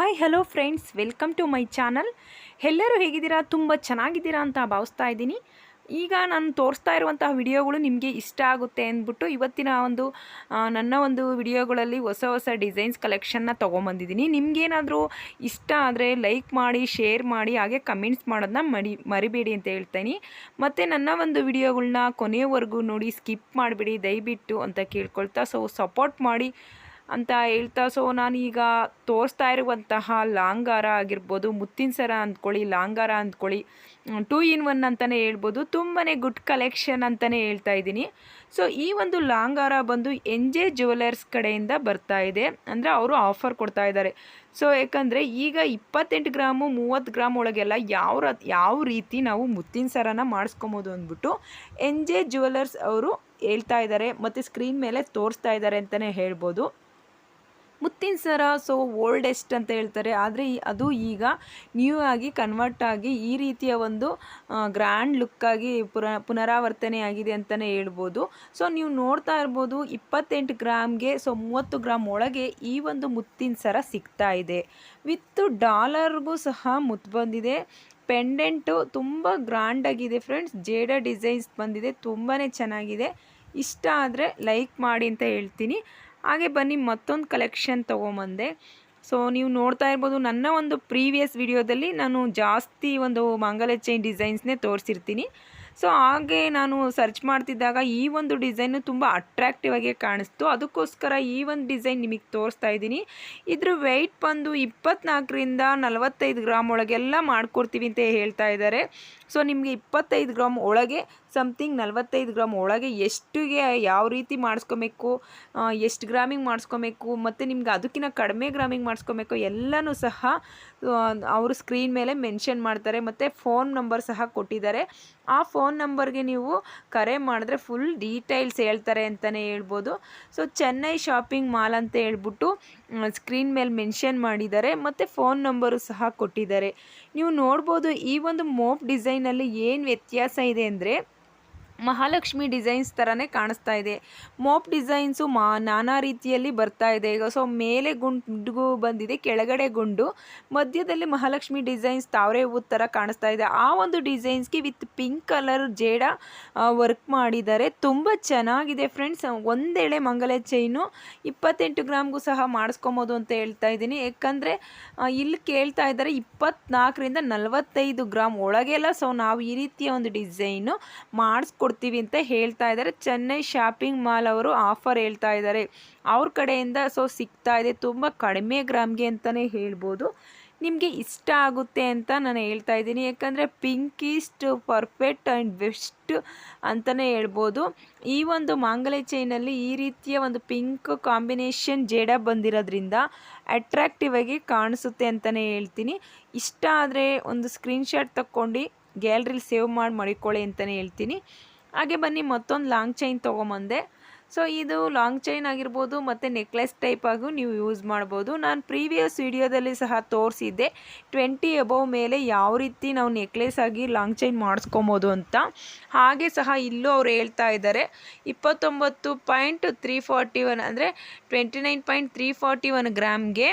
Hi hello friends welcome to my channel ಎಲ್ಲರೂ ಹೇಗಿದ್ದೀರಾ? ತುಂಬ ಚೆನ್ನಾಗಿದ್ದೀರಾ ಅಂತ ಭಾವಿಸ್ತಾ ಇದ್ದೀನಿ. ಈಗ ನಾನು ತೋರಿಸ್ತಾ ಇರುವಂತಹ ವಿಡಿಯೋಗಳು ನಿಮಗೆ ಇಷ್ಟ ಆಗುತ್ತೆ ಅಂದ್ಬಿಟ್ಟು ಇವತ್ತಿನ ಒಂದು ನನ್ನ ಒಂದು ವಿಡಿಯೋಗಳಲ್ಲಿ ಹೊಸ ಹೊಸ ಡಿಸೈನ್ಸ್ ಕಲೆಕ್ಷನ್ನ ತೊಗೊಂಬಂದಿದ್ದೀನಿ. ನಿಮಗೇನಾದರೂ ಇಷ್ಟ ಆದರೆ ಲೈಕ್ ಮಾಡಿ ಶೇರ್ ಮಾಡಿ, ಹಾಗೆ ಕಮೆಂಟ್ಸ್ ಮಾಡೋದನ್ನ ಮಡಿ ಮರಿಬೇಡಿ ಅಂತ ಹೇಳ್ತೀನಿ. ಮತ್ತು ನನ್ನ ಒಂದು ವಿಡಿಯೋಗಳನ್ನ ಕೊನೆಯವರೆಗೂ ನೋಡಿ ಸ್ಕಿಪ್ ಮಾಡಿಬಿಡಿ, ದಯವಿಟ್ಟು ಅಂತ ಕೇಳ್ಕೊಳ್ತಾ ಸೊ ಸಪೋರ್ಟ್ ಮಾಡಿ ಅಂತ ಹೇಳ್ತಾ, ಸೊ ನಾನೀಗ ತೋರಿಸ್ತಾ ಇರುವಂತಹ ಲಾಂಗಾರ ಆಗಿರ್ಬೋದು, ಮುತ್ತಿನ ಸರ ಅಂದ್ಕೊಳ್ಳಿ, ಲಾಂಗಾರ ಅಂದ್ಕೊಳ್ಳಿ ಟೂ ಇನ್ ಒನ್ ಅಂತಲೇ ಹೇಳ್ಬೋದು ತುಂಬಾ ಗುಡ್ ಕಲೆಕ್ಷನ್ ಅಂತಲೇ ಹೇಳ್ತಾ ಇದ್ದೀನಿ. ಸೊ, ಈ ಒಂದು ಲಾಂಗಾರ ಬಂದು ಎನ್ ಜೆ ಜ್ಯುವೆಲರ್ಸ್ ಕಡೆಯಿಂದ ಬರ್ತಾ ಇದೆ, ಅಂದರೆ ಅವರು ಆಫರ್ ಕೊಡ್ತಾ ಇದ್ದಾರೆ. ಸೊ, ಯಾಕಂದರೆ ಈಗ ಇಪ್ಪತ್ತೆಂಟು ಗ್ರಾಮು, ಮೂವತ್ತು ಗ್ರಾಮ್ ಒಳಗೆಲ್ಲ ಯಾವ ಯಾವ ರೀತಿ ನಾವು ಮುತ್ತಿನ ಸರನ ಮಾಡಿಸ್ಕೊಬೋದು ಅಂದ್ಬಿಟ್ಟು ಎನ್ ಜೆ ಜ್ಯುವೆಲರ್ಸ್ ಅವರು ಹೇಳ್ತಾ ಇದ್ದಾರೆ, ಮತ್ತು ಸ್ಕ್ರೀನ್ ಮೇಲೆ ತೋರಿಸ್ತಾ ಇದ್ದಾರೆ ಅಂತಲೇ ಹೇಳ್ಬೋದು. ಮುತ್ತಿನ ಸರ ಸೊ ಓಲ್ಡೆಸ್ಟ್ ಅಂತ ಹೇಳ್ತಾರೆ. ಆದರೆ ಅದು ಈಗ ನ್ಯೂ ಆಗಿ ಕನ್ವರ್ಟ್ ಆಗಿ ಈ ರೀತಿಯ ಒಂದು ಗ್ರ್ಯಾಂಡ್ ಲುಕ್ಕಾಗಿ ಪುರ ಪುನರಾವರ್ತನೆ ಆಗಿದೆ ಅಂತಲೇ ಹೇಳ್ಬೋದು. ಸೊ ನೀವು ನೋಡ್ತಾ ಇರ್ಬೋದು ಇಪ್ಪತ್ತೆಂಟು ಗ್ರಾಮ್ಗೆ ಸೊ ಮೂವತ್ತು ಗ್ರಾಮ್ ಒಳಗೆ ಈ ಒಂದು ಮುತ್ತಿನ ಸರ ಸಿಗ್ತಾ ಇದೆ. ವಿತ್ ಡಾಲರ್ಗೂ ಸಹ ಮುತ್ತು ಬಂದಿದೆ. ಪೆಂಡೆಂಟು ತುಂಬ ಗ್ರ್ಯಾಂಡಾಗಿದೆ ಫ್ರೆಂಡ್ಸ್ ಜೇಡ ಡಿಸೈನ್ಸ್ ಬಂದಿದೆ. ತುಂಬಾ ಚೆನ್ನಾಗಿದೆ. ಇಷ್ಟ ಆದರೆ ಲೈಕ್ ಮಾಡಿ ಅಂತ ಹೇಳ್ತೀನಿ. ಹಾಗೆ ಬನ್ನಿ, ಮತ್ತೊಂದು ಕಲೆಕ್ಷನ್ ತೊಗೊಂಬಂದೆ. ಸೊ ನೀವು ನೋಡ್ತಾ ಇರ್ಬೋದು, ನನ್ನ ಒಂದು ಪ್ರೀವಿಯಸ್ ವಿಡಿಯೋದಲ್ಲಿ ನಾನು ಜಾಸ್ತಿ ಒಂದು ಮಂಗಲ ಚೈನ್ ಡಿಸೈನ್ಸ್ನೇ ತೋರಿಸಿರ್ತೀನಿ. ಸೊ ಹಾಗೆ ನಾನು ಸರ್ಚ್ ಮಾಡ್ತಿದ್ದಾಗ ಈ ಒಂದು ಡಿಸೈನು ತುಂಬ ಅಟ್ರಾಕ್ಟಿವ್ ಆಗಿ ಕಾಣಿಸ್ತು. ಅದಕ್ಕೋಸ್ಕರ ಈ ಒಂದು ಡಿಸೈನ್ ನಿಮಗೆ ತೋರಿಸ್ತಾ ಇದ್ದೀನಿ. ಇದ್ರ ವೆಯ್ಟ್ ಬಂದು ಇಪ್ಪತ್ನಾಲ್ಕರಿಂದ ನಲವತ್ತೈದು ಗ್ರಾಮ್ ಒಳಗೆಲ್ಲ ಮಾಡ್ಕೊಡ್ತೀವಿ ಅಂತ ಹೇಳ್ತಾ ಇದ್ದಾರೆ. ಸೊ ನಿಮಗೆ ಇಪ್ಪತ್ತೈದು ಗ್ರಾಮ್ ಒಳಗೆ ಸಮಥಿಂಗ್ ನಲವತ್ತೈದು ಗ್ರಾಮ್ ಒಳಗೆ ಎಷ್ಟಿಗೆ ಯಾವ ರೀತಿ ಮಾಡಿಸ್ಕೊಬೇಕು ಎಷ್ಟು ಗ್ರಾಮಿಂಗ್ ಮಾಡಿಸ್ಕೊಬೇಕು, ಮತ್ತು ನಿಮ್ಗೆ ಅದಕ್ಕಿಂತ ಕಡಿಮೆ ಗ್ರಾಮಿಂಗ್ ಮಾಡಿಸ್ಕೊಬೇಕು ಎಲ್ಲನೂ ಸಹ ಅವರು ಸ್ಕ್ರೀನ್ ಮೇಲೆ ಮೆನ್ಷನ್ ಮಾಡ್ತಾರೆ ಮತ್ತು ಫೋನ್ ನಂಬರ್ ಸಹ ಕೊಟ್ಟಿದ್ದಾರೆ. ಆ ಫೋನ್ ನಂಬರ್ಗೆ ನೀವು ಕರೆ ಮಾಡಿದ್ರೆ ಫುಲ್ ಡೀಟೇಲ್ಸ್ ಹೇಳ್ತಾರೆ ಅಂತಲೇ ಹೇಳ್ಬೋದು. ಸೊ ಚೆನ್ನೈ ಶಾಪಿಂಗ್ ಮಾಲ್ ಅಂತ ಹೇಳ್ಬಿಟ್ಟು ಸ್ಕ್ರೀನ್ ಮೇಲೆ ಮೆನ್ಷನ್ ಮಾಡಿದ್ದಾರೆ ಮತ್ತು ಫೋನ್ ನಂಬರು ಸಹ ಕೊಟ್ಟಿದ್ದಾರೆ. ನೀವು ನೋಡ್ಬೋದು ಈ ಒಂದು ಮೋಪ್ ಡಿಸೈನಲ್ಲಿ ಏನು ವ್ಯತ್ಯಾಸ ಇದೆ ಅಂದರೆ ಮಹಾಲಕ್ಷ್ಮಿ ಡಿಸೈನ್ಸ್ ಥರನೇ ಕಾಣಿಸ್ತಾ ಇದೆ. ಮೋಪ್ ಡಿಸೈನ್ಸು ಮಾ, ನಾನಾ ರೀತಿಯಲ್ಲಿ ಬರ್ತಾ ಇದೆ. ಈಗ ಸೊ ಮೇಲೆ ಗುಂಡು ಬಂದಿದೆ, ಕೆಳಗಡೆ ಗುಂಡು. ಮಧ್ಯದಲ್ಲಿ ಮಹಾಲಕ್ಷ್ಮಿ ಡಿಸೈನ್ಸ್ ತಾವರೆ ಹೂವು ಥರ ಕಾಣಿಸ್ತಾ ಇದೆ. ಆ ಒಂದು ಡಿಸೈನ್ಸ್ಗೆ ವಿತ್ ಪಿಂಕ್ ಕಲರ್ ಜೇಡ ವರ್ಕ್ ಮಾಡಿದ್ದಾರೆ. ತುಂಬ ಚೆನ್ನಾಗಿದೆ ಫ್ರೆಂಡ್ಸ್. ಒಂದೆಳೆ ಮಂಗಲ ಚೈನು. ಇಪ್ಪತ್ತೆಂಟು ಗ್ರಾಮ್ಗೂ ಸಹ ಮಾಡಿಸ್ಕೊಬೋದು ಅಂತ ಹೇಳ್ತಾ ಇದ್ದೀನಿ. ಯಾಕಂದರೆ ಇಲ್ಲಿ ಕೇಳ್ತಾ ಇದ್ದಾರೆ ಇಪ್ಪತ್ತ್ನಾಲ್ಕರಿಂದ ನಲವತ್ತೈದು ಗ್ರಾಮ್ ಒಳಗೆಲ್ಲ ಸೊ ನಾವು ಈ ರೀತಿಯ ಒಂದು ಡಿಸೈನು ಮಾಡಿಸ್ಕೊಡ್ತೀವಿ. ಅಂತ ಹೇಳ್ತಾ ಇದ್ದಾರೆ. ಚೆನ್ನೈ ಶಾಪಿಂಗ್ ಮಾಲ್ ಅವರು ಆಫರ್ ಹೇಳ್ತಾ ಇದ್ದಾರೆ. ಅವ್ರ ಕಡೆಯಿಂದ ಸೊ ಸಿಗ್ತಾ ಇದೆ. ತುಂಬ ಕಡಿಮೆ ಗ್ರಾಮ್ಗೆ ಅಂತಲೇ ಹೇಳ್ಬೋದು. ನಿಮಗೆ ಇಷ್ಟ ಆಗುತ್ತೆ ಅಂತ ನಾನು ಹೇಳ್ತಾ ಇದ್ದೀನಿ. ಯಾಕಂದರೆ ಪಿಂಕಿಸ್ಟ್, ಪರ್ಫೆಕ್ಟ್ ಆ್ಯಂಡ್ ಬೆಸ್ಟ್ ಅಂತಲೇ ಹೇಳ್ಬೋದು. ಈ ಒಂದು ಮಾಂಗಲ್ಯ ಚೈನಲ್ಲಿ ಈ ರೀತಿಯ ಒಂದು ಪಿಂಕ್ ಕಾಂಬಿನೇಷನ್ ಜೇಡ ಬಂದಿರೋದ್ರಿಂದ ಅಟ್ರಾಕ್ಟಿವ್ ಆಗಿ ಕಾಣಿಸುತ್ತೆ ಅಂತಲೇ ಹೇಳ್ತೀನಿ. ಇಷ್ಟ ಆದರೆ ಒಂದು ಸ್ಕ್ರೀನ್ಶಾಟ್ ತಕ್ಕೊಂಡು ಗ್ಯಾಲ್ರಿಲಿ ಸೇವ್ ಮಾಡಿ ಮಡಿಕೊಳ್ಳಿ ಅಂತಲೇ ಹೇಳ್ತೀನಿ. ಹಾಗೆ ಬನ್ನಿ, ಮತ್ತೊಂದು ಲಾಂಗ್ ಚೈನ್ ತೊಗೊಂಬಂದೆ. ಸೊ ಇದು ಲಾಂಗ್ ಚೈನ್ ಆಗಿರ್ಬೋದು, ಮತ್ತು ನೆಕ್ಲೆಸ್ ಟೈಪ್ ಆಗು ನೀವು ಯೂಸ್ ಮಾಡ್ಬೋದು. ನಾನು ಪ್ರೀವಿಯಸ್ ವಿಡಿಯೋದಲ್ಲಿ ಸಹ ತೋರಿಸಿದ್ದೆ, ಟ್ವೆಂಟಿ ಎಬೋವ್ ಮೇಲೆ ಯಾವ ರೀತಿ ನಾವು ನೆಕ್ಲೆಸ್ ಆಗಿ ಲಾಂಗ್ ಚೈನ್ ಮಾಡಿಸ್ಕೊಬೋದು ಅಂತ. ಹಾಗೆ ಸಹ ಇಲ್ಲೂ ಅವ್ರು ಹೇಳ್ತಾ ಇದ್ದಾರೆ, ಇಪ್ಪತ್ತೊಂಬತ್ತು ಪಾಯಿಂಟ್ ತ್ರೀ ಫಾರ್ಟಿ ಒನ್ ಅಂದರೆ twenty nine point three forty one ಗ್ರಾಮ್ಗೆ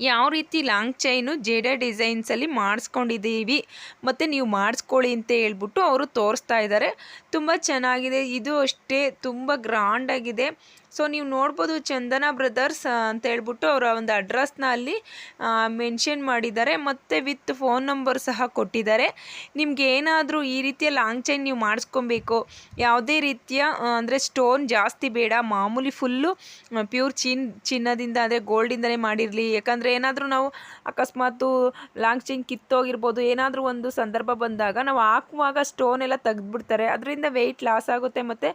ಯಾವ ರೀತಿ ಲಾಂಗ್ ಚೈನು ಜೇಡ ಡಿಸೈನ್ಸಲ್ಲಿ ಮಾಡಿಸ್ಕೊಂಡಿದ್ದೀವಿ, ಮತ್ತು ನೀವು ಮಾಡಿಸ್ಕೊಳ್ಳಿ ಅಂತ ಹೇಳ್ಬಿಟ್ಟು ಅವರು ತೋರಿಸ್ತಾ ಇದ್ದಾರೆ. ತುಂಬ ಚೆನ್ನಾಗಿದೆ. ಇದು ಅಷ್ಟೇ, ತುಂಬ ಗ್ರಾಂಡಾಗಿದೆ ಸೊ ನೀವು ನೋಡ್ಬೋದು ಚಂದನ ಬ್ರದರ್ಸ್ ಅಂತ ಹೇಳ್ಬಿಟ್ಟು ಅವರ ಒಂದು ಅಡ್ರೆಸ್ನ ಅಲ್ಲಿ ಮೆನ್ಷನ್ ಮಾಡಿದ್ದಾರೆ. ಮತ್ತು ವಿತ್ ಫೋನ್ ನಂಬರ್ ಸಹ ಕೊಟ್ಟಿದ್ದಾರೆ. ನಿಮ್ಗೆ ಏನಾದರೂ ಈ ರೀತಿಯ ಲಾಂಗ್ ಚೈನ್ ನೀವು ಮಾಡಿಸ್ಕೊಬೇಕು. ಯಾವುದೇ ರೀತಿಯ ಅಂದರೆ ಸ್ಟೋನ್ ಜಾಸ್ತಿ ಬೇಡ. ಮಾಮೂಲಿ ಫುಲ್ಲು ಪ್ಯೂರ್ ಚಿನ್, ಚಿನ್ನದಿಂದ ಅಂದರೆ ಗೋಲ್ಡಿಂದಲೇ ಮಾಡಿರಲಿ. ಯಾಕಂದರೆ ಏನಾದರೂ ನಾವು ಅಕಸ್ಮಾತು ಲಾಂಗ್ ಚೈನ್ ಕಿತ್ತೋಗಿರ್ಬೋದು. ಏನಾದರೂ ಒಂದು ಸಂದರ್ಭ ಬಂದಾಗ ನಾವು ಹಾಕುವಾಗ ಸ್ಟೋನ್ ಎಲ್ಲ ತೆಗೆದ್ಬಿಡ್ತಾರೆ. ಅದರಿಂದ ವೆಯ್ಟ್ ಲಾಸ್ ಆಗುತ್ತೆ ಮತ್ತು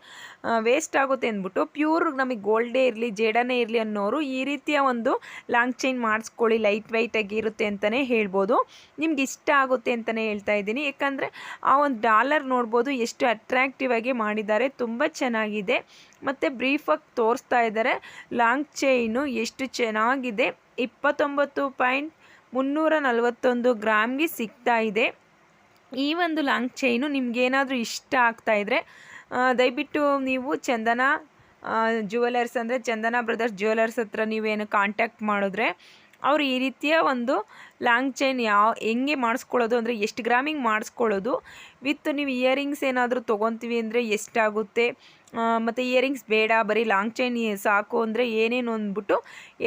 ವೇಸ್ಟ್ ಆಗುತ್ತೆ ಅಂದ್ಬಿಟ್ಟು ಪ್ಯೂರ್ ನಮಗೆ ಗೋಲ್ಡೇ ಇರಲಿ, ಜೇಡನೇ ಇರಲಿ ಅನ್ನೋರು ಈ ರೀತಿಯ ಒಂದು ಲಾಂಗ್ ಚೈನ್ ಮಾಡಿಸ್ಕೊಳ್ಳಿ ಲೈಟ್ ವೈಟಾಗಿ ಇರುತ್ತೆ ಅಂತಲೇ ಹೇಳ್ಬೋದು. ನಿಮ್ಗೆ ಇಷ್ಟ ಆಗುತ್ತೆ ಅಂತಲೇ ಹೇಳ್ತಾ ಇದ್ದೀನಿ. ಯಾಕಂದರೆ ಆ ಒಂದು ಡಾಲರ್ ನೋಡ್ಬೋದು ಎಷ್ಟು ಅಟ್ರ್ಯಾಕ್ಟಿವ್ ಆಗಿ ಮಾಡಿದ್ದಾರೆ. ತುಂಬ ಚೆನ್ನಾಗಿದೆ. ಮತ್ತು ಬ್ರೀಫಾಗಿ ತೋರಿಸ್ತಾ ಇದ್ದಾರೆ. ಲಾಂಗ್ ಚೈನು ಎಷ್ಟು ಚೆನ್ನಾಗಿದೆ. ಇಪ್ಪತ್ತೊಂಬತ್ತು ಪಾಯಿಂಟ್ ಮುನ್ನೂರ ನಲವತ್ತೊಂದು ಗ್ರಾಮ್ಗೆ ಸಿಗ್ತಾ ಇದೆ. ಈ ಒಂದು ಲಾಂಗ್ ಚೈನು ನಿಮಗೇನಾದರೂ ಇಷ್ಟ ಆಗ್ತಾ ಇದ್ದರೆ ದಯವಿಟ್ಟು ನೀವು ಚಂದನ ಜುವೆಲರ್ಸ್ ಅಂದರೆ ಚಂದನ ಬ್ರದರ್ಸ್ ಜ್ಯುವೆಲರ್ಸ್ ಹತ್ರ ನೀವೇನು ಕಾಂಟ್ಯಾಕ್ಟ್ ಮಾಡಿದ್ರೆ ಅವರು ಈ ರೀತಿಯ ಒಂದು ಲಾಂಗ್ ಚೈನ್ ಯಾವ, ಹೆಂಗೆ ಮಾಡಿಸ್ಕೊಳ್ಳೋದು ಅಂದರೆ ಎಷ್ಟು ಗ್ರಾಮಿಂಗ್ ಮಾಡಿಸ್ಕೊಳ್ಳೋದು. ವಿತ್ ನೀವು ಇಯರಿಂಗ್ಸ್ ಏನಾದರೂ ತೊಗೊತೀವಿ ಅಂದರೆ ಎಷ್ಟಾಗುತ್ತೆ. ಮತ್ತು ಇಯರಿಂಗ್ಸ್ ಬೇಡ, ಬರೀ ಲಾಂಗ್ ಚೈನ್ ಸಾಕು ಅಂದರೆ ಏನೇನು ಅಂದ್ಬಿಟ್ಟು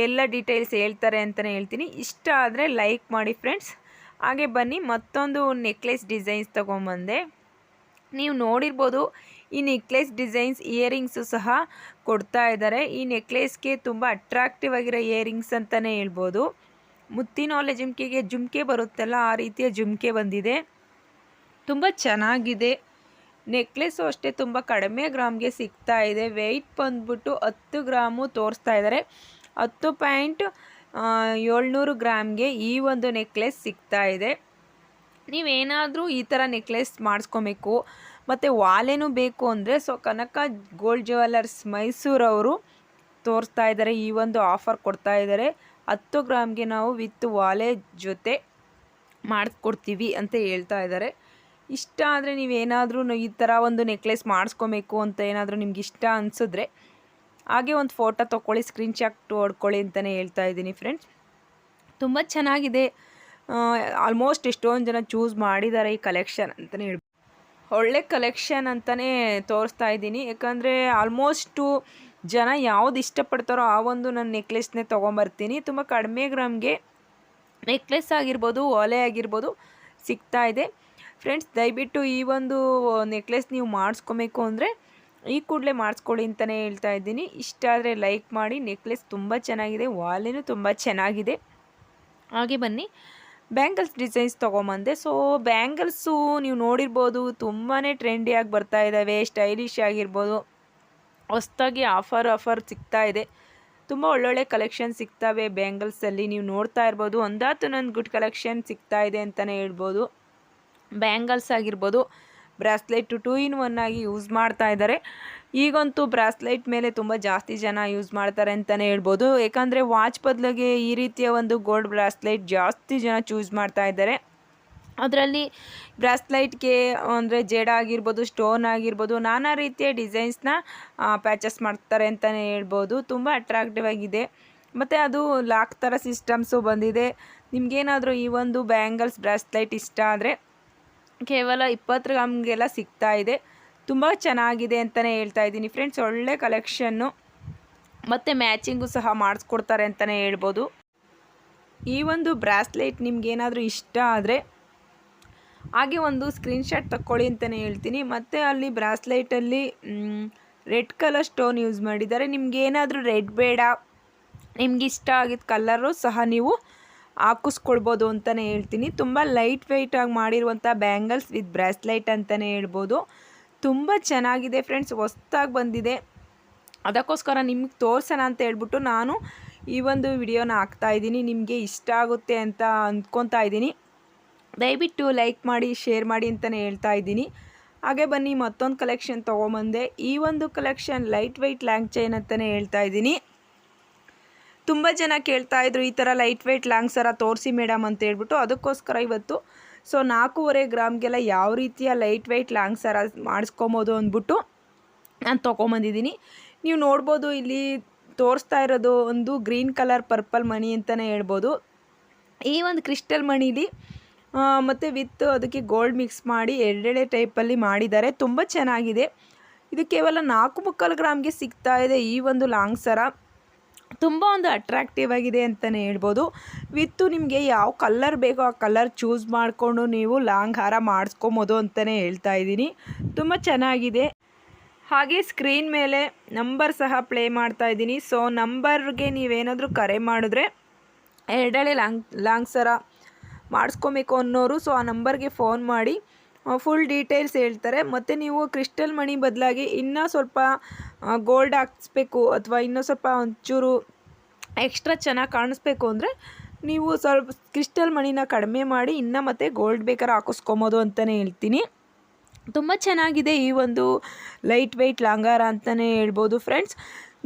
ಎಲ್ಲ ಡೀಟೇಲ್ಸ್ ಹೇಳ್ತಾರೆ ಅಂತಲೇ ಹೇಳ್ತೀನಿ. ಇಷ್ಟ ಆದರೆ ಲೈಕ್ ಮಾಡಿ ಫ್ರೆಂಡ್ಸ್ ಹಾಗೆ ಬನ್ನಿ, ಮತ್ತೊಂದು ನೆಕ್ಲೆಸ್ ಡಿಸೈನ್ಸ್ ತೊಗೊಂಬಂದೆ. ನೀವು ನೋಡಿರ್ಬೋದು ಈ ನೆಕ್ಲೆಸ್ ಡಿಸೈನ್ಸ್ ಇಯರಿಂಗ್ಸು ಸಹ ಕೊಡ್ತಾ ಇದ್ದಾರೆ. ಈ ನೆಕ್ಲೆಸ್ಗೆ ತುಂಬ ಅಟ್ರಾಕ್ಟಿವ್ ಆಗಿರೋ ಇಯರಿಂಗ್ಸ್ ಅಂತಲೇ ಹೇಳ್ಬೋದು. ಮುತ್ತಿನೋಲೆ ಜುಮ್ಕೆಗೆ, ಜುಮ್ಕೆ ಬರುತ್ತಲ್ಲ, ಆ ರೀತಿಯ ಜುಮ್ಕೆ ಬಂದಿದೆ. ತುಂಬ ಚೆನ್ನಾಗಿದೆ. ನೆಕ್ಲೆಸ್ಸು ಅಷ್ಟೇ ತುಂಬ ಕಡಿಮೆ ಗ್ರಾಮ್ಗೆ ಸಿಗ್ತಾ ಇದೆ. ವೆಯ್ಟ್ ಬಂದ್ಬಿಟ್ಟು ಹತ್ತು ಗ್ರಾಮು ತೋರಿಸ್ತಾ ಇದ್ದಾರೆ. ಹತ್ತು ಪಾಯಿಂಟ್ ಏಳ್ನೂರು ಗ್ರಾಮ್ಗೆ ಈ ಒಂದು ನೆಕ್ಲೆಸ್ ಸಿಗ್ತಾ ಇದೆ. ನೀವೇನಾದರೂ ಈ ಥರ ನೆಕ್ಲೆಸ್ ಮಾಡಿಸ್ಕೊಬೇಕು. ಮತ್ತು ವಾಲೆನೂ ಬೇಕು ಅಂದರೆ ಸೊ ಕನಕ ಗೋಲ್ಡ್ ಜ್ಯುವೆಲ್ಲರ್ಸ್ ಮೈಸೂರವರು ತೋರಿಸ್ತಾ ಇದ್ದಾರೆ, ಈ ಒಂದು ಆಫರ್ ಕೊಡ್ತಾ ಇದ್ದಾರೆ. ಹತ್ತು ಗ್ರಾಮ್ಗೆ ನಾವು ವಿತ್ ವಾಲೆ ಜೊತೆ ಮಾಡಿಸ್ಕೊಡ್ತೀವಿ ಅಂತ ಹೇಳ್ತಾ ಇದ್ದಾರೆ. ಇಷ್ಟ ಆದರೆ ನೀವೇನಾದರೂ ಈ ಥರ ಒಂದು ನೆಕ್ಲೆಸ್ ಮಾಡಿಸ್ಕೊಬೇಕು ಅಂತ ಏನಾದರೂ ನಿಮ್ಗೆ ಇಷ್ಟ ಅನಿಸಿದ್ರೆ ಹಾಗೆ ಒಂದು ಫೋಟೋ ತೊಗೊಳ್ಳಿ ಸ್ಕ್ರೀನ್ಶಾಟ್ ಹೊಡ್ಕೊಳ್ಳಿ ಅಂತಲೇ ಹೇಳ್ತಾ ಇದ್ದೀನಿ ಫ್ರೆಂಡ್ಸ್ ತುಂಬ ಚೆನ್ನಾಗಿದೆ. ಆಲ್ಮೋಸ್ಟ್ ಎಷ್ಟೊಂದು ಜನ ಚೂಸ್ ಮಾಡಿದ್ದಾರೆ ಈ ಕಲೆಕ್ಷನ್ ಅಂತಲೇ ಹೇಳ್ಬೋದು. ಒಳ್ಳೆ ಕಲೆಕ್ಷನ್ ಅಂತಲೇ ತೋರಿಸ್ತಾ ಇದ್ದೀನಿ. ಯಾಕಂದರೆ ಆಲ್ಮೋಸ್ಟು ಜನ ಯಾವ್ದು ಇಷ್ಟಪಡ್ತಾರೋ ಆ ಒಂದು ನಾನು ನೆಕ್ಲೆಸ್ನೇ ತೊಗೊಂಬರ್ತೀನಿ. ತುಂಬ ಕಡಿಮೆ ಗ್ರಾಮ್ಗೆ ನೆಕ್ಲೆಸ್ ಆಗಿರ್ಬೋದು ಓಲೆ ಆಗಿರ್ಬೋದು ಸಿಗ್ತಾ ಇದೆ. ಫ್ರೆಂಡ್ಸ್ ದಯವಿಟ್ಟು ಈ ಒಂದು ನೆಕ್ಲೆಸ್ ನೀವು ಮಾಡಿಸ್ಕೊಬೇಕು ಅಂದರೆ ಈ ಕೂಡಲೇ ಮಾಡಿಸ್ಕೊಳ್ಳಿ ಅಂತಲೇ ಹೇಳ್ತಾ ಇದ್ದೀನಿ. ಇಷ್ಟ ಆದರೆ ಲೈಕ್ ಮಾಡಿ ನೆಕ್ಲೆಸ್ ತುಂಬ ಚೆನ್ನಾಗಿದೆ ವಾಲೆನೂ ತುಂಬ ಚೆನ್ನಾಗಿದೆ. ಹಾಗೆ ಬನ್ನಿ. ಬ್ಯಾಂಗಲ್ಸ್ ಡಿಸೈನ್ಸ್ ತೊಗೊಂಬಂದೆ. ಸೊ ಬ್ಯಾಂಗಲ್ಸು ನೀವು ನೋಡಿರ್ಬೋದು ತುಂಬಾ ಟ್ರೆಂಡಿಯಾಗಿ ಬರ್ತಾ ಇದ್ದಾವೆ ಸ್ಟೈಲಿಶ್ ಆಗಿರ್ಬೋದು. ಹೊಸ್ದಾಗಿ ಆಫರ್ ಆಫರ್ ಸಿಗ್ತಾ ಇದೆ. ತುಂಬ ಒಳ್ಳೊಳ್ಳೆ ಕಲೆಕ್ಷನ್ ಸಿಗ್ತವೆ ಬ್ಯಾಂಗಲ್ಸಲ್ಲಿ ನೀವು ನೋಡ್ತಾ ಇರ್ಬೋದು, ಒಂದಾತು ನನ್ನ ಗುಡ್ ಕಲೆಕ್ಷನ್ ಸಿಗ್ತಾ ಇದೆ ಅಂತಲೇ ಹೇಳ್ಬೋದು. ಬ್ಯಾಂಗಲ್ಸ್ ಆಗಿರ್ಬೋದು ಬ್ರಾಸ್ಲೆಟ್ ಟೂ ಇನ್ ಒನ್ ಆಗಿ ಯೂಸ್ ಮಾಡ್ತಾ ಇದ್ದಾರೆ ಈಗಂತೂ ಬ್ರಾಸ್ಲೈಟ್ ಮೇಲೆ ತುಂಬ ಜಾಸ್ತಿ ಜನ ಯೂಸ್ ಮಾಡ್ತಾರೆ ಅಂತಲೇ ಹೇಳ್ಬೋದು. ಯಾಕಂದರೆ ವಾಚ್ ಬದಲಿಗೆ ಈ ರೀತಿಯ ಒಂದು ಗೋಲ್ಡ್ ಬ್ರಾಸ್ಲೈಟ್ ಜಾಸ್ತಿ ಜನ ಚೂಸ್ ಮಾಡ್ತಾ ಇದ್ದಾರೆ. ಅದರಲ್ಲಿ ಬ್ರಾಸ್ಲೈಟ್ಗೆ ಅಂದರೆ ಜೇಡ ಆಗಿರ್ಬೋದು, ಸ್ಟೋನ್ ಆಗಿರ್ಬೋದು, ನಾನಾ ರೀತಿಯ ಡಿಸೈನ್ಸ್ನ ಪ್ಯಾಚಸ್ ಮಾಡ್ತಾರೆ ಅಂತಲೇ ಹೇಳ್ಬೋದು. ತುಂಬ ಅಟ್ರಾಕ್ಟಿವ್ ಆಗಿದೆ. ಮತ್ತು ಅದು ಲಾಕ್ ಥರ ಸಿಸ್ಟಮ್ಸು ಬಂದಿದೆ. ನಿಮಗೇನಾದರೂ ಈ ಒಂದು ಬ್ಯಾಂಗಲ್ಸ್ ಬ್ರಾಸ್ಲೈಟ್ ಇಷ್ಟ ಆದರೆ ಕೇವಲ ಇಪ್ಪತ್ತು ಗ್ರಾಮ್ಗೆಲ್ಲ ಸಿಗ್ತಾ ಇದೆ. ತುಂಬ ಚೆನ್ನಾಗಿದೆ ಅಂತಲೇ ಹೇಳ್ತಾ ಇದ್ದೀನಿ. ಫ್ರೆಂಡ್ಸ್ ಒಳ್ಳೆ ಕಲೆಕ್ಷನ್ನು ಮತ್ತು ಮ್ಯಾಚಿಂಗು ಸಹ ಮಾಡಿಸ್ಕೊಡ್ತಾರೆ ಅಂತಲೇ ಹೇಳ್ಬೋದು. ಈ ಒಂದು ಬ್ರಾಸ್ಲೆಟ್ ನಿಮಗೇನಾದರೂ ಇಷ್ಟ ಆದರೆ, ಹಾಗೆ ಒಂದು ಸ್ಕ್ರೀನ್ಶಾಟ್ ತಕ್ಕೊಳ್ಳಿ ಅಂತಲೇ ಹೇಳ್ತೀನಿ. ಮತ್ತು ಅಲ್ಲಿ ಬ್ರಾಸ್ಲೈಟಲ್ಲಿ ರೆಡ್ ಕಲರ್ ಸ್ಟೋನ್ ಯೂಸ್ ಮಾಡಿದ್ದಾರೆ. ನಿಮಗೇನಾದರೂ ರೆಡ್ ಬೇಡ, ನಿಮ್ಗೆ ಇಷ್ಟ ಆಗಿದ್ದ ಕಲರು ಸಹ ನೀವು ಹಾಕಿಸ್ಕೊಳ್ಬೋದು ಅಂತಲೇ ಹೇಳ್ತೀನಿ. ತುಂಬ ಲೈಟ್ ವೆಯ್ಟಾಗಿ ಮಾಡಿರುವಂಥ ಬ್ಯಾಂಗಲ್ಸ್ ವಿತ್ ಬ್ರಾಸ್ಲೈಟ್ ಅಂತಲೇ ಹೇಳ್ಬೋದು. ತುಂಬ ಚೆನ್ನಾಗಿದೆ ಫ್ರೆಂಡ್ಸ್, ಹೊಸ್ದಾಗಿ ಬಂದಿದೆ. ಅದಕ್ಕೋಸ್ಕರ ನಿಮಗೆ ತೋರ್ಸೋಣ ಅಂತ ಹೇಳ್ಬಿಟ್ಟು ನಾನು ಈ ಒಂದು ವಿಡಿಯೋನ ಹಾಕ್ತಾಯಿದ್ದೀನಿ ನಿಮಗೆ ಇಷ್ಟ ಆಗುತ್ತೆ ಅಂತ ಅಂದ್ಕೊತಾ ಇದ್ದೀನಿ. ದಯವಿಟ್ಟು ಲೈಕ್ ಮಾಡಿ, ಶೇರ್ ಮಾಡಿ ಅಂತಲೇ ಹೇಳ್ತಾ ಇದ್ದೀನಿ. ಹಾಗೆ ಬನ್ನಿ, ಮತ್ತೊಂದು ಕಲೆಕ್ಷನ್ ತೊಗೊಂಬಂದೆ. ಈ ಒಂದು collection light weight long chain ಅಂತಲೇ ಹೇಳ್ತಾ ಇದ್ದೀನಿ. ತುಂಬ ಜನ ಕೇಳ್ತಾ ಇದ್ರು, ಈ ಥರ ಲೈಟ್ ವೆಯ್ಟ್ ಲ್ಯಾಂಗ್ಸರ ಸರ ತೋರಿಸಿ ಮೇಡಮ್ ಅಂತ ಹೇಳ್ಬಿಟ್ಟು. ಅದಕ್ಕೋಸ್ಕರ ಇವತ್ತು ಸೊ ನಾಲ್ಕೂವರೆ ಗ್ರಾಮ್ಗೆಲ್ಲ ಯಾವ ರೀತಿಯ ಲೈಟ್ ವೈಟ್ ಲಾಂಗ್ ಸರ ಮಾಡಿಸ್ಕೊಬೋದು ಅಂದ್ಬಿಟ್ಟು ನಾನು ತೊಗೊಂಬಂದಿದ್ದೀನಿ. ನೀವು ನೋಡ್ಬೋದು ಇಲ್ಲಿ ತೋರಿಸ್ತಾ ಇರೋದು ಒಂದು ಗ್ರೀನ್ ಕಲರ್ ಪರ್ಪಲ್ ಮಣಿ ಅಂತಲೇ ಹೇಳ್ಬೋದು. ಈ ಒಂದು ಕ್ರಿಸ್ಟಲ್ ಮಣಿಲಿ ಮತ್ತು ವಿತ್ ಅದಕ್ಕೆ ಗೋಲ್ಡ್ ಮಿಕ್ಸ್ ಮಾಡಿ ಎರಡೆರಡೆ ಟೈಪಲ್ಲಿ ಮಾಡಿದ್ದಾರೆ. ತುಂಬ ಚೆನ್ನಾಗಿದೆ. ಇದು ಕೇವಲ ನಾಲ್ಕು ಮುಕ್ಕಾಲು ಗ್ರಾಮ್ಗೆ ಸಿಗ್ತಾ ಇದೆ ಈ ಒಂದು ಲಾಂಗ್ ಸರ. ತುಂಬ ಒಂದು ಅಟ್ರಾಕ್ಟಿವ್ ಆಗಿದೆ ಅಂತಲೇ ಹೇಳ್ಬೋದು. ವಿತ್ತು ನಿಮಗೆ ಯಾವ ಕಲರ್ ಬೇಕೋ ಆ ಕಲರ್ ಚೂಸ್ ಮಾಡಿಕೊಂಡು ನೀವು ಲಾಂಗ್ ಹಾರ ಮಾಡಿಸ್ಕೊಬೋದು ಅಂತಲೇ ಹೇಳ್ತಾ ಇದ್ದೀನಿ. ತುಂಬ ಚೆನ್ನಾಗಿದೆ. ಹಾಗೆ ಸ್ಕ್ರೀನ್ ಮೇಲೆ ನಂಬರ್ ಸಹ ಪ್ಲೇ ಮಾಡ್ತಾ ಇದ್ದೀನಿ. ಸೊ ನಂಬರ್ಗೆ ನೀವೇನಾದರೂ ಕರೆ ಮಾಡಿದ್ರೆ ಎರಡಳೆ ಲಾಂಗ್ ಲಾಂಗ್ ಸರ ಮಾಡಿಸ್ಕೊಬೇಕು ಅನ್ನೋರು. ಸೊ ಆ ನಂಬರ್ಗೆ ಫೋನ್ ಮಾಡಿ ಫುಲ್ ಡೀಟೇಲ್ಸ್ ಹೇಳ್ತಾರೆ. ಮತ್ತು ನೀವು ಕ್ರಿಸ್ಟಲ್ ಮಣಿ ಬದಲಾಗಿ ಇನ್ನೂ ಸ್ವಲ್ಪ ಗೋಲ್ಡ್ ಹಾಕ್ಸ್ಬೇಕು ಅಥವಾ ಇನ್ನೂ ಸ್ವಲ್ಪ ಒಂಚೂರು ಎಕ್ಸ್ಟ್ರಾ ಚೆನ್ನಾಗಿ ಕಾಣಿಸ್ಬೇಕು ಅಂದರೆ ನೀವು ಸ್ವಲ್ಪ ಕ್ರಿಸ್ಟಲ್ ಮಣಿನ ಕಡಿಮೆ ಮಾಡಿ, ಇನ್ನು ಮತ್ತೆ ಗೋಲ್ಡ್ ಬೇಕಾದ್ರೆ ಹಾಕಿಸ್ಕೊಬೋದು ಅಂತಲೇ ಹೇಳ್ತೀನಿ. ತುಂಬ ಚೆನ್ನಾಗಿದೆ ಈ ಒಂದು ಲೈಟ್ ವೆಯ್ಟ್ ಲಾಂಗಾರ ಅಂತಲೇ ಹೇಳ್ಬೋದು ಫ್ರೆಂಡ್ಸ್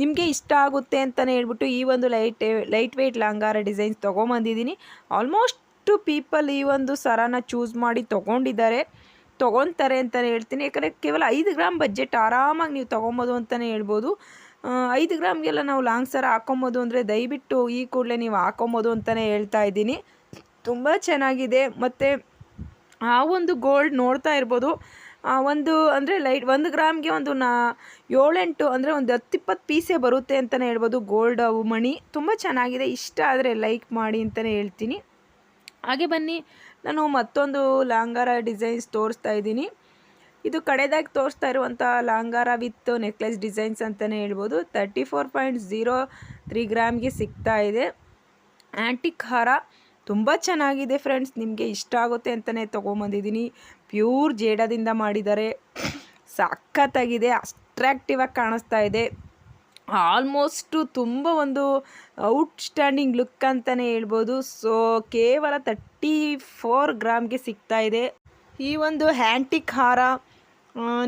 ನಿಮಗೆ ಇಷ್ಟ ಆಗುತ್ತೆ ಅಂತಲೇ ಹೇಳ್ಬಿಟ್ಟು ಈ ಒಂದು ಲೈಟ್ ಲೈಟ್ ವೆಯ್ಟ್ ಲಾಂಗಾರ ಡಿಸೈನ್ಸ್ ತೊಗೊಂಬಂದಿದ್ದೀನಿ. ಆಲ್ಮೋಸ್ಟು ಪೀಪಲ್ ಈ ಒಂದು ಸರನ ಚೂಸ್ ಮಾಡಿ ತೊಗೊಂಡಿದ್ದಾರೆ. ತೊಗೊತಾರೆ ಅಂತಲೇ ಹೇಳ್ತೀನಿ. ಯಾಕಂದರೆ ಕೇವಲ ಐದು ಗ್ರಾಮ್ ಬಜೆಟ್ ಆರಾಮಾಗಿ ನೀವು ತೊಗೊಬೋದು ಅಂತಲೇ ಹೇಳ್ಬೋದು. ಐದು ಗ್ರಾಮ್ಗೆಲ್ಲ ನಾವು ಲಾಂಗ್ ಸರ ಹಾಕೊಬೋದು ಅಂದರೆ ದಯವಿಟ್ಟು ಈ ಕೂಡಲೇ ನೀವು ಹಾಕೊಬೋದು ಅಂತಲೇ ಹೇಳ್ತಾ ಇದ್ದೀನಿ. ತುಂಬ ಚೆನ್ನಾಗಿದೆ. ಮತ್ತು ಆ ಒಂದು ಗೋಲ್ಡ್ ನೋಡ್ತಾ ಇರ್ಬೋದು. ಒಂದು ಅಂದರೆ ಲೈಟ್ ಒಂದು ಗ್ರಾಮ್ಗೆ ಒಂದು ನಾ ಏಳೆಂಟು ಅಂದರೆ ಒಂದು ಹತ್ತಿಪ್ಪತ್ತು ಪೀಸೇ ಬರುತ್ತೆ ಅಂತಲೇ ಹೇಳ್ಬೋದು ಗೋಲ್ಡ್ ಅವು ಮಣಿ. ತುಂಬ ಚೆನ್ನಾಗಿದೆ. ಇಷ್ಟ ಆದರೆ ಲೈಕ್ ಮಾಡಿ ಅಂತಲೇ ಹೇಳ್ತೀನಿ. ಹಾಗೆ ಬನ್ನಿ. ನಾನು ಮತ್ತೊಂದು ಲಾಂಗಾರ ಡಿಸೈನ್ಸ್ ತೋರಿಸ್ತಾ ಇದ್ದೀನಿ. ಇದು ಕಡೆದಾಗಿ ತೋರಿಸ್ತಾ ಇರುವಂಥ ಲಾಂಗಾರ ವಿತ್ ನೆಕ್ಲೆಸ್ ಡಿಸೈನ್ಸ್ ಅಂತಲೇ ಹೇಳ್ಬೋದು. Thirty four point zero three ಗ್ರಾಮ್ಗೆ ಸಿಗ್ತಾ ಇದೆ. ಆ್ಯಂಟಿಕ್ ಹಾರ ತುಂಬ ಚೆನ್ನಾಗಿದೆ ಫ್ರೆಂಡ್ಸ್. ನಿಮಗೆ ಇಷ್ಟ ಆಗುತ್ತೆ ಅಂತಲೇ ತೊಗೊಂಬಂದಿದ್ದೀನಿ. ಪ್ಯೂರ್ ಜೇಡದಿಂದ ಮಾಡಿದ್ದಾರೆ. ಸಖತ್ತಾಗಿದೆ. ಅಟ್ರಾಕ್ಟಿವ್ ಆಗಿ ಕಾಣಿಸ್ತಾ ಇದೆ. ಆಲ್ಮೋಸ್ಟು ತುಂಬ ಒಂದು ಔಟ್ಸ್ಟ್ಯಾಂಡಿಂಗ್ ಲುಕ್ ಅಂತಲೇ ಹೇಳ್ಬೋದು. ಸೊ, ಕೇವಲ ತರ್ಟಿ ಫೋರ್ ಗ್ರಾಮ್ಗೆ ಸಿಗ್ತಾ ಇದೆ. ಈ ಒಂದು ಹ್ಯಾಂಟಿಕ್ ಹಾರ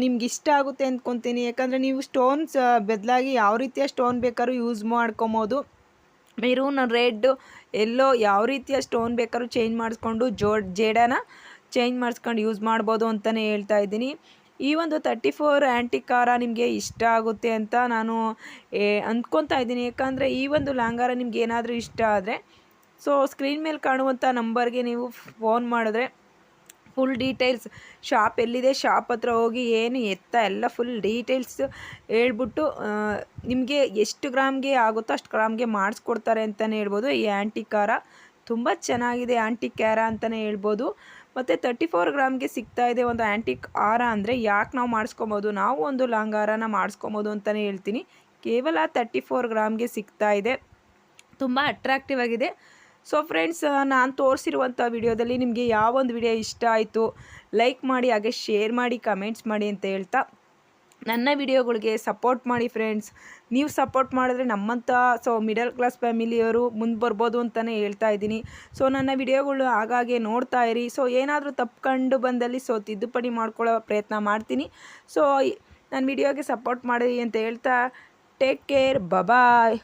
ನಿಮ್ಗೆ ಇಷ್ಟ ಆಗುತ್ತೆ ಅಂದ್ಕೊತೀನಿ ಯಾಕಂದರೆ ನೀವು ಸ್ಟೋನ್ಸ್ ಬದಲಾಗಿ ಯಾವ ರೀತಿಯ ಸ್ಟೋನ್ ಬೇಕಾದ್ರೂ ಯೂಸ್ ಮಾಡ್ಕೊಬೋದು. ಮೆರೂನ್ ರೆಡ್ ಎಲ್ಲೋ ಯಾವ ರೀತಿಯ ಸ್ಟೋನ್ ಬೇಕಾದ್ರೂ ಚೇಂಜ್ ಮಾಡಿಸ್ಕೊಂಡು ಜೋ ಜೇಡನ ಚೇಂಜ್ ಮಾಡಿಸ್ಕೊಂಡು ಯೂಸ್ ಮಾಡ್ಬೋದು ಅಂತಲೇ ಹೇಳ್ತಾ ಇದ್ದೀನಿ. ಈ ಒಂದು ತರ್ಟಿ ಫೋರ್ ಆ್ಯಂಟಿಕಾರ ನಿಮಗೆ ಇಷ್ಟ ಆಗುತ್ತೆ ಅಂತ ನಾನು ಅಂದ್ಕೊತಾ ಇದ್ದೀನಿ. ಯಾಕಂದರೆ ಈ ಒಂದು ಲಾಂಗಾರ ನಿಮ್ಗೆ ಏನಾದರೂ ಇಷ್ಟ ಆದರೆ ಸೊ ಸ್ಕ್ರೀನ್ ಮೇಲೆ ಕಾಣುವಂಥ ನಂಬರ್ಗೆ ನೀವು ಫೋನ್ ಮಾಡಿದ್ರೆ ಫುಲ್ ಡೀಟೇಲ್ಸ್ ಶಾಪ್ ಎಲ್ಲಿದೆ? ಶಾಪ್ ಹತ್ರ ಹೋಗಿ ಏನು ಎತ್ತ ಎಲ್ಲ ಫುಲ್ ಡೀಟೇಲ್ಸ್ ಹೇಳ್ಬಿಟ್ಟು ನಿಮಗೆ ಎಷ್ಟು ಗ್ರಾಮ್ಗೆ ಆಗುತ್ತೋ ಅಷ್ಟು ಗ್ರಾಮ್ಗೆ ಮಾಡಿಸ್ಕೊಡ್ತಾರೆ ಅಂತಲೇ ಹೇಳ್ಬೋದು. ಈ ಆ್ಯಂಟಿಕಾರ ತುಂಬ ಚೆನ್ನಾಗಿದೆ ಆ್ಯಂಟಿ ಕ್ಯಾರ ಅಂತಲೇ ಹೇಳ್ಬೋದು. ಮತ್ತು ತರ್ಟಿ ಫೋರ್ ಗ್ರಾಮ್ಗೆ ಸಿಗ್ತಾ ಇದೆ ಒಂದು ಆ್ಯಂಟಿಕ್ ಹಾರ ಅಂದರೆ ಯಾಕೆ ನಾವು ಮಾಡಿಸ್ಕೊಬೋದು? ನಾವು ಒಂದು ಲಾಂಗ್ ಹಾರನ ಮಾಡಿಸ್ಕೊಬೋದು ಅಂತಲೇ ಹೇಳ್ತೀನಿ. ಕೇವಲ ತರ್ಟಿ ಫೋರ್ ಗ್ರಾಮ್ಗೆ ಸಿಗ್ತಾ ಇದೆ. ತುಂಬ ಅಟ್ರಾಕ್ಟಿವ್ ಆಗಿದೆ. ಸೊ ಫ್ರೆಂಡ್ಸ್ ನಾನು ತೋರಿಸಿರುವಂಥ ವಿಡಿಯೋದಲ್ಲಿ ನಿಮಗೆ ಯಾವೊಂದು ವಿಡಿಯೋ ಇಷ್ಟ ಆಯಿತು ಲೈಕ್ ಮಾಡಿ, ಹಾಗೆ ಶೇರ್ ಮಾಡಿ ಕಮೆಂಟ್ಸ್ ಮಾಡಿ ಅಂತ ಹೇಳ್ತಾ, ನನ್ನ ವಿಡಿಯೋಗಳಿಗೆ ಸಪೋರ್ಟ್ ಮಾಡಿ ಫ್ರೆಂಡ್ಸ್ ನೀವು ಸಪೋರ್ಟ್ ಮಾಡಿದ್ರೆ ನಮ್ಮಂಥ ಸೊ ಮಿಡಲ್ ಕ್ಲಾಸ್ ಫ್ಯಾಮಿಲಿಯವರು ಮುಂದೆ ಬರ್ಬೋದು ಅಂತಲೇ ಹೇಳ್ತಾ ಇದ್ದೀನಿ. ಸೊ ನನ್ನ ವಿಡಿಯೋಗಳು ಆಗಾಗ್ಗೆ ನೋಡ್ತಾ ಇರಿ. ಸೊ ಏನಾದರೂ ತಪ್ಕೊಂಡು ಬಂದಲ್ಲಿ ಸೊ ತಿದ್ದುಪಡಿ ಮಾಡ್ಕೊಳ್ಳೋ ಪ್ರಯತ್ನ ಮಾಡ್ತೀನಿ. ಸೊ ನನ್ನ ವಿಡಿಯೋಗೆ ಸಪೋರ್ಟ್ ಮಾಡಿ ಅಂತ ಹೇಳ್ತಾ ಟೇಕ್ ಕೇರ್ ಬಬಾಯ್